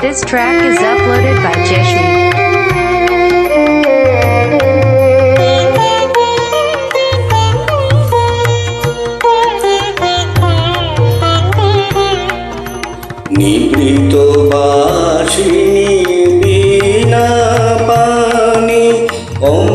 This track is uploaded by Jeshree. নিবৃত বাসিনী বিনা পানি ও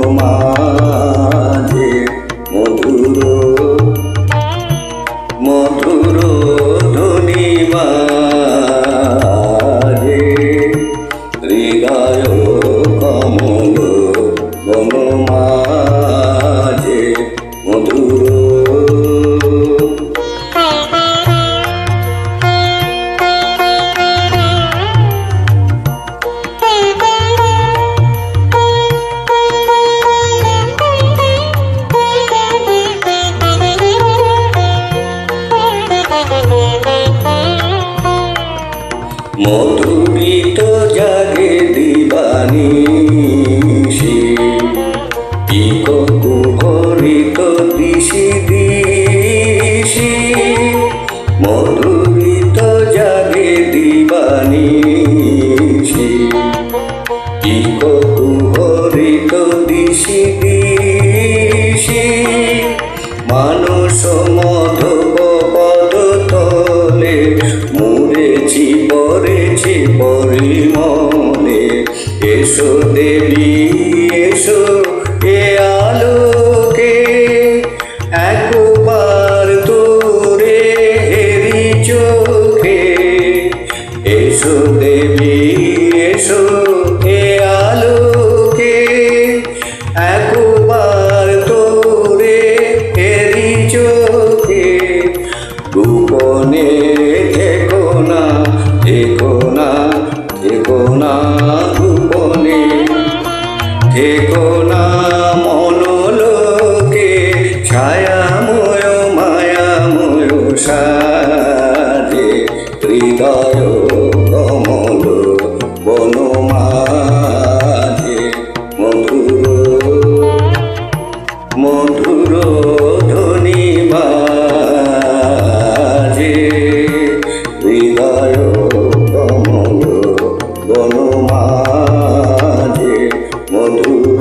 বনমাঝে মধুরিত জাগে দিবানি কুহরিত দিশি দিশি। মধুরিত জাগে দিবানি কুহরিত দিশি দিশি। মানুষ মধব পড়েছি পড়েছি পরিমনে এসো দেবী, এসো এ আলোকে, একবার চোখে। এসো দেবী, এসো একবার তোরে হেরি চোখে। গোপনে থেকো না থেকো না বন্ধু